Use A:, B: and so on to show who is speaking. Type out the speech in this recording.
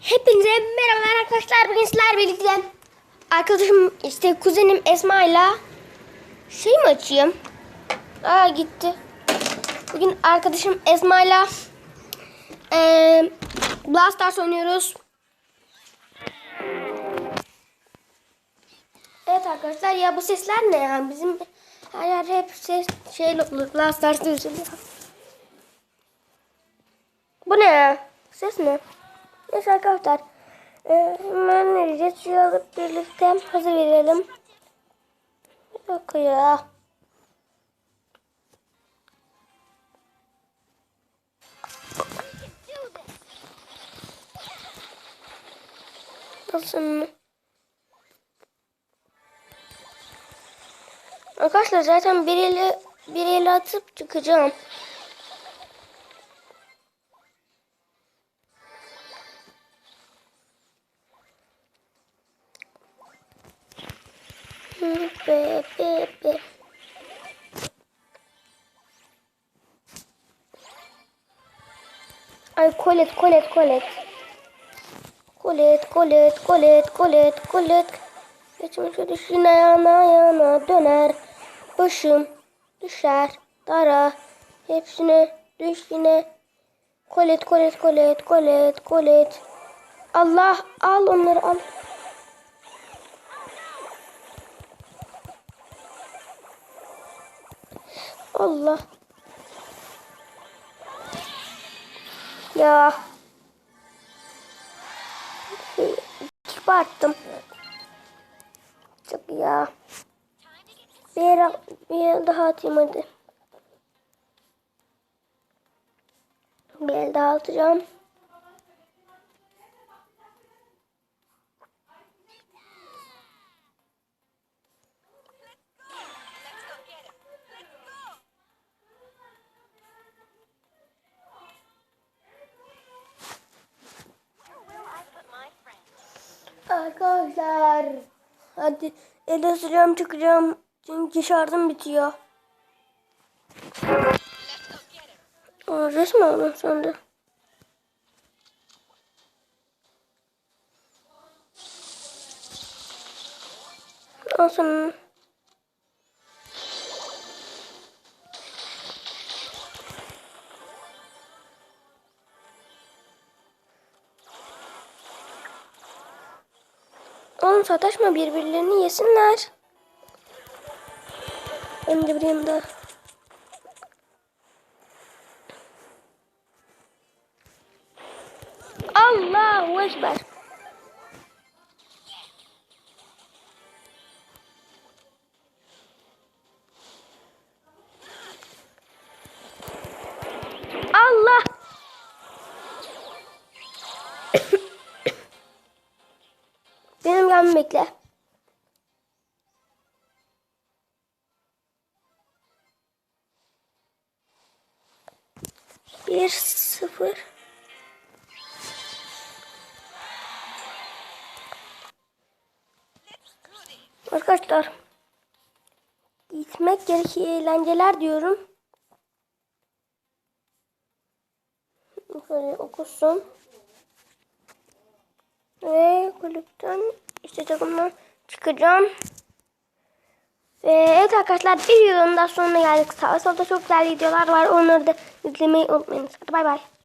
A: Hepinize merhabalar arkadaşlar. Bugün sizlerle birlikte arkadaşım işte kuzenim Esma ile şey mi açayım? Aa gitti. Bugün arkadaşım Esma ile eee Brawl Stars oynuyoruz. Evet arkadaşlar ya bu sesler ne ya? Bizim her yer hep ses şey Stars'ta üzülüyor. Bu ne? Ses ne? Neyse arkadaşlar. Ee, hemen vereceğiz. Şurayı alıp birlikte hazır verelim. Dakika ya. Nasıl? Arkadaşlar zaten bir eli bir eli atıp çıkacağım. Be, be, be. Ay kolet kolet kolet. Kolet kolet kolet kolet kolet. Geçmişe düşüne yana yana döner. Başım düşer dara. Hepsine düş yine. Kolet kolet kolet kolet kolet. Allah al onları al. Allah. Ya. Çıkarttım. Çok ya. Bir bir daha atayım hadi. Bir daha atacağım. Arkadaşlar. Hadi el ısıracağım çıkacağım. Çünkü şarjım bitiyor. Aa, resmi aldım. Al sana. Oğlum sataşma birbirlerini yesinler. Hem de bir yanında. Allahu Ekber. Gelmemi bekle. Bir sıfır. Arkadaşlar. Gitmek gerekiyor eğlenceler diyorum. Şöyle okusun. Ve kulüpten işte takımdan çıkacağım. Ve evet arkadaşlar bir videonun daha sonuna geldik. Sağ solda çok güzel videolar var. Onları da izlemeyi unutmayınız. Hadi bay bay.